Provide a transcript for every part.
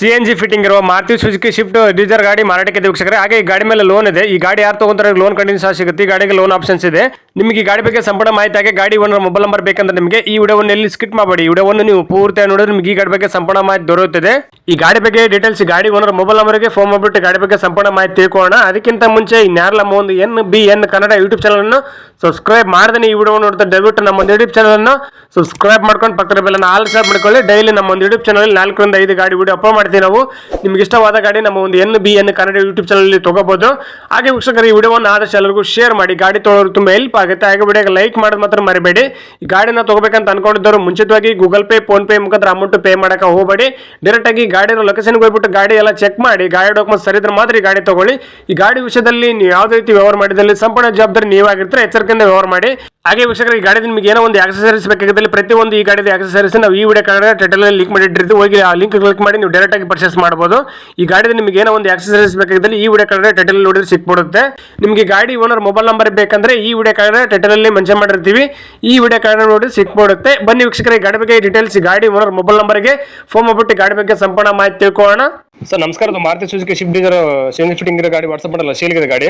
C N G fitting ಇರುವ Maruti Suzuki shift, ಡೀಸರ್ ಗಾಡಿ ಮಾರಾಟಕ್ಕೆ ವೀಕ್ಷಕರೇ. ಹಾಗೆ ಈ ಗಾಡಿ ಮೇಲೆ ಲೋನ್ ಇದೆ. ಈ ಗಾಡಿ ಯಾರು ತಗೊಂತಾರೆ ಲೋನ್ ಕಂಟಿನ್ಯೂ ಸಹ ಸಿಗುತ್ತೆ. ಈ ಗಾಡಿಗೆ ಲೋನ್ ಆಪ್ಷನ್ಸ್ ಇದೆ. ನಿಮಗೆ ಈ ಗಾಡಿ ಬಗ್ಗೆ ಸಂಪೂರ್ಣ ಮಾಹಿತಿ ಹಾಗೆ ಗಾಡಿ ಓನರ್ ಮೊಬೈಲ್ ನಂಬರ್ ಬೇಕಂದ್ರೆ ನಿಮಗೆ ಈ ವಿಡಿಯೋವನ್ನು ಎಲ್ಲಿ ಸ್ಕಿಟ್ ಮಾಡಬೇಡಿ. ವಿಡಿಯೋವನ್ನು ನೀವು ಪೂರ್ತಿ ನೋಡಿದ್ರೆ ನಿಮಗೆ ಈ ಗಾಡಿ ಬಗ್ಗೆ ಸಂಪೂರ್ಣ ಮಾಹಿತಿ ದೊರೆಯುತ್ತದೆ. ಈ ಗಾಡಿ ಬಗ್ಗೆ ಡೀಟೇಲ್ಸ್ ಗಾಡಿ ಓನರ್ ಮೊಬೈಲ್ ನಂಬರ್ಗೆ ಫೋನ್ ಮಾಡಿಬಿಟ್ಟು ಗಾಡಿ ಬಗ್ಗೆ ಸಂಪೂರ್ಣ ಮಾಹಿತಿ ತಿಳ್ಕೊಳ್ಳೋಣ. ಅದಕ್ಕಿಂತ ಮುಂಚೆ ನಮ್ಮ ಒಂದು N B N Kannada YouTube channel ಅನ್ನು ಸಬ್ಸ್ಕ್ರೈಬ್ ಮಾಡಿದ್ರೆ ಈ ವಿಡಿಯೋ ನೋಡ್ತಾ ದಯವಿಟ್ಟು ನಮ್ಮ ಒಂದು ಯೂಟ್ಯೂಬ್ ಚಾನಲ್ ಅನ್ನು ಸಬ್ಸ್ಕ್ರೈಬ್ ಮಾಡ್ಕೊಂಡು ಪಕ್ಕದ ಬೆಲ್ಲ ಆಲ್ ಮಾಡ್ಕೊಳ್ಳಿ. ಡೈಲಿ ನಮ್ಮ ಒಂದು ಯೂಟ್ಯೂಬ್ ಚಾನಲ್ ನಾಲ್ಕರಿಂದ ಐದು ಗಾಡಿ ವಿಡಿಯೋ ಅಪ್ಲೋಡ್ ಮಾಡ್ತೀವಿ. ನಾವು. ನಿಮ್ಗೆ ಇಷ್ಟವಾದ ಗಾಡಿ ನಮ್ಮ ಒಂದು N B N Kannada YouTube channel ತಗೋಬಹುದು ಹಾಗೆ ವೀಕ್ಷಕರು, ಈ ವಿಡಿಯೋವನ್ನು ಆದಷ್ಟು ಎಲ್ಲರಿಗೂ ಶೇರ್ ಮಾಡಿ. ಗಾಡಿ ತೊಗೊಳೋರು ತುಂಬಾ ಹೆಲ್ಪ್ ಆಗುತ್ತೆ. ಹಾಗೆ ವಿಡಿಯೋಗೆ ಲೈಕ್ ಮಾಡೋದು ಮಾತ್ರ ಮರಿಬೇಡಿ. ಈ ಗಾಡಿನ ತಗೋಬೇಕಂತ ಅನ್ಕೊಂಡಿದ್ದವರು ಮುಂಚಿತವಾಗಿ ಗೂಗಲ್ ಪೇ ಫೋನ್ ಪೇ ಮುಖಾಂತರ ಅಮೌಂಟ್ ಪೇ ಮಾಡೋಕೆ ಹೋಗಬೇಡಿ. ಡೈರೆಕ್ಟ್ ಆಗಿ ಗಾಡಿ ಲೊಕೇಶನ್ಗೆ ಹೋಗ್ಬಿಟ್ಟು ಗಾಡಿ ಎಲ್ಲ ಚೆಕ್ ಮಾಡಿ, ಗಾಡಿ ಡಾಕ್ಯುಮೆಂಟ್ ಸರಿ ಇದ್ರೆ ಮಾತ್ರ ಈ ಗಾಡಿ ತಗೊಳ್ಳಿ. ಈ ಗಾಡಿ ವಿಷಯದಲ್ಲಿ ನೀವು ಯಾವುದೇ ರೀತಿ ವ್ಯವಹಾರ ಮಾಡಿದಲ್ಲಿ ಸಂಪೂರ್ಣ ಜವಾಬ್ದಾರಿ ನೀವಾಗಿರ್ತಾರೆ, ಎಚ್ಚರಿಕೆಯಿಂದ ವ್ಯವಹಾರ ಮಾಡಿ. ಹಾಗೆ ವೀಕ್ಷಕರು, ಈ ಗಾಡಿ ನಿಮಗೆ ಏನೋ ಒಂದು ಆಕ್ಸಸರೀಸ್ ಬೇಕಾಗಿದ್ದಲ್ಲಿ ಪ್ರತಿಯೊಂದು ಈ ಗಾಡಿದ ಆಕ್ಸಸರೀಸ್ ನಾವು ಈ ವಿಡಿಯೋ ಕಾರ್ಡ್ ಟೈಟಲ್ ಲಿಂಕ್ ಮಾಡಿಟ್ಟಿರ್ತೀವಿ ಹೋಗಿ ಆ ಲಿಂಕ್ ಕ್ಲಿಕ್ ಮಾಡಿ, ನೀವು ಡೈರೆಕ್ಟ್ ಆಗಿ ಪರ್ಚೇಸ್ ಮಾಡಬಹುದು ಈ ಗಾಡಿದ ನಿಮಗೆ ಏನೋ ಒಂದು ಆಕ್ಸಸರೀಸ್ ಬೇಕಾಗಿದ್ದಲ್ಲಿ ಈ ವಿಡಿಯೋ ಕಾರ್ಡ್ ಟೈಟಲ್ ನೋಡಿದ್ರೆ ಸಿಕ್ಬಿಡುತ್ತೆ. ನಿಮಗೆ ಗಾಡಿ ಓನರ್ ಮೊಬೈಲ್ ನಂಬರ್ ಬೇಕಂದ್ರೆ ಈ ವಿಡಿಯೋ ಕಾರ್ಡ್ ಟೈಟಲ್ ಅಲ್ಲಿ ಮೆನ್ಷನ್ ಮಾಡಿರ್ತೀವಿ. ಈ ವಿಡಿಯೋ ಕಾರ್ಡ್ ನೋಡಿ ಸಿಕ್ಬಿಡುತ್ತೆ. ಬನ್ನಿ ವೀಕ್ಷಕರ ಈ ಗಾಡಿ ಬಗ್ಗೆ ಡೀಟೇಲ್ಸ್ ಗಾಡಿ ಓನರ್ ಮೊಬೈಲ್ ನಂಬರ್ಗೆ ಫೋನ್ ಮಾಡ್ಬಿಟ್ಟು ಗಾಡಿ ಬಗ್ಗೆ ಸಂಪೂರ್ಣ ಮಾಹಿತಿ ತಿಳ್ಕೊಳ್ಳೋಣ. ಸರ್ ನಮಸ್ಕಾರ ಇದು Maruti Suzuki Swift Dzire saving fitting ಇರೋ ಗಾಡಿ ವಾಟ್ಸಪ್ ಮಾಡಲ್ಲ ಸೇಲ್ಗಿದೆ ಗಾಡಿ.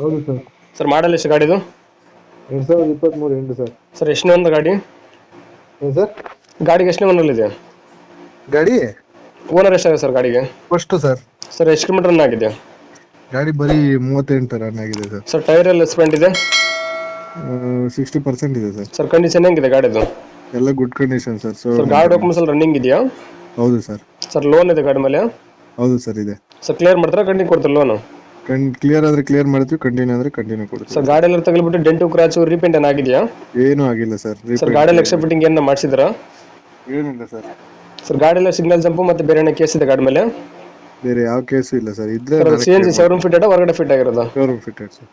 ಹೌದು ಸರ್. ಸರ್ ಮಾಡಲ್ ಎಷ್ಟು ಗಾಡಿದು ಎರಡು ಸಾವಿರದ ಇಪ್ಪತ್ತ್ಮೂರು ಎಂಟು ಸರ್. ಸರ್ ಎಷ್ಟನೇ ಒಂದು ಗಾಡಿ? ಏನು ಸರ್? ಗಾಡಿಗೆ ಎಷ್ಟನೇ ಇದೆ ಗಾಡಿ? ಓನರ್ ಎಷ್ಟಾಗಿದೆ ಸರ್ ಗಾಡಿಗೆ? ಫಸ್ಟ್ ಸರ್ ಸರ್ ಎಷ್ಟು ಕಿಲೋಮೀಟರ್ ರನ್ ಆಗಿದೆ? ಗಾಡಿ ಬರೀ ಮೂವತ್ತೆಂಟು ರನ್ ಆಗಿದೆ ಸರ್ ಸರ್ ಟೈರ್ ಎಲ್ಲ ಸ್ಪೆಂಟ್ ಇದೆ? ಸಿಕ್ಸ್ಟಿ ಪರ್ಸೆಂಟ್ ಇದೆ ಸರ್ ಸರ್ ಕಂಡೀಷನ್ ಹೆಂಗಿದೆ ಗಾಡಿದು? ಎಲ್ಲ good condition sir so sir ಗಾಡಿ ಡಾಕ್ಯುಮೆಂಟ್ಸ್ ಎಲ್ಲ ರನ್ನಿಂಗ್ ಇದೆಯಾ? ಹೌದು ಸರ್ ಸರ್ ಲೋನ್ ಇದೆ ಗಾಡಿ ಮೇಲೆ? ಹೌದು ಸರ್ ಇದೆ. ಸರ್ ಕ್ಲಿಯರ್ ಮಾಡ್ತಾರೆ? ಕಂಟಿನ್ಯೂ ಕೊಡ್ತಾರೆ ಲೋನು ಕಣ್ ಕ್ಲಿಯರ್ ಆದ್ರೆ ಕ್ಲಿಯರ್ ಮಾಡ್ತೀವಿ ಕಂಟಿನ್ಯೂ ಆದ್ರೆ ಕಂಟಿನ್ಯೂ ಕೊಡ್ತೀವಿ. ಸರ್ ಗಾಡಿ ಎಲ್ಲ ತಗಲ್ಬಿಟ್ಟು ಡೆಂಟು ಕ್ರಾಚು ರೀಪೇಂಟ್ ಏನಾಗಿದೆಯಾ? ಏನು ಆಗಿಲ್ಲ ಸರ್ ಸರ್ ಗಾಡಿ ಲಕ್ಷ ಫಿಟ್ಟಿಂಗ್ ಏನ ಮಾಡಿಸಿದ್ರ? ಏನಿಲ್ಲ ಸರ್ ಸರ್ ಗಾಡಿ ಎಲ್ಲ ಸಿಗ್ನಲ್ ಜಂಪ್ ಮತ್ತೆ ಬೇರೆ ಏನೋ ಕೇಸ್ ಇದೆ ಗಾಡಿ ಮೇಲೆ? ಬೇರೆ ಯಾವ ಕೇಸು ಇಲ್ಲ ಸರ್ ಇದ್ರೆ sir C N G showroom fit ಹೊರಗಡೆ ಫಿಟ್ ಆಗಿರೋದು? ಶೋರೂಮ್ ಫಿಟೆಡ್ ಸರ್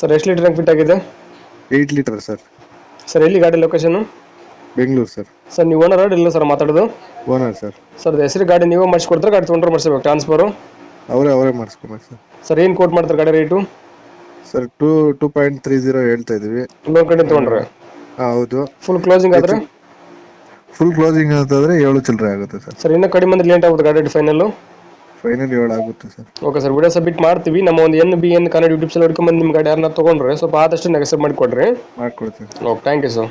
ಸರ್ ಎಷ್ಟು ಲೀಟರ್ ಫಿಟ್ ಆಗಿದೆ? ಏಯ್ಟ್ ಲೀಟರ್ ಸರ್ ಸರ್ ಎಲ್ಲಿ ಗಾಡಿ ಲೊಕೇಶನ್ ಬೆಂಗಳೂರು ಸರ್ ಸರ್ ನೀವು ಓನರ್ ಇಲ್ಲ ಸರ್ ಮಾತಾಡೋದು? ಓನರ್ ಸರ್ ಸರ್ ಹೆಸರು ಗಾಡಿ ನೀವೇ ಮಾಡಿಸ್ಕೊಡ್ತಾರೆ ಗಾಡಿ ತೊಗೊಂಡ್ರೆ ಮಾಡಿಸ್ಬೇಕು ಟ್ರಾನ್ಸ್ಫರು ಅವರೇ ಅವರೇ ಮಾಡಿಸ್ಕೊಬೇಕು ಸರ್ ಸರ್ ಏನು ಕೋಟ್ ಮಾಡ್ತಾರೆ ಗಾಡಿ rate sir two two point three zero ಹೇಳ್ತಾ ಇದೀವಿ ಲೋನ್ ಕಡೆ ತೊಗೊಂಡ್ರೆ? ಹಾ, ಹೌದು. ಫುಲ್ ಕ್ಲೋಸಿಂಗ್ ಆದ್ರೆ? ಫುಲ್ ಕ್ಲೋಸಿಂಗ್ ಅಂತಂದ್ರೆ ಏಳು ಚಿಲ್ಲರೆ ಆಗುತ್ತೆ ಸರ್. ಸರ್ ಇನ್ನೂ ಕಡಿಮೆ ಅಂದ್ರೆ ಲೇಟ್ ಆಗುತ್ತೆ ಗಾಡಿ ಫೈನಲ್ ಫೈನಲ್ ಏಳು ಆಗುತ್ತೆ sir. Okay sir video submit ಮಾಡ್ತೀವಿ. ನಮ್ಮ ಒಂದು N B N Kannada YouTube channel ಹಿಡ್ಕೊಂಬಂದು ನಿಮ್ಮ ಗಾಡಿ ಯಾರನ್ನ ತೊಗೊಂಡ್ರೆ ಸ್ವಲ್ಪ ಆದಷ್ಟು ನೆಗೆಸಬ್ ಮಾಡಿಕೊಡ್ರಿ. ಮಾಡ್ಕೊಡ್ತೀವಿ. Okay thank you sir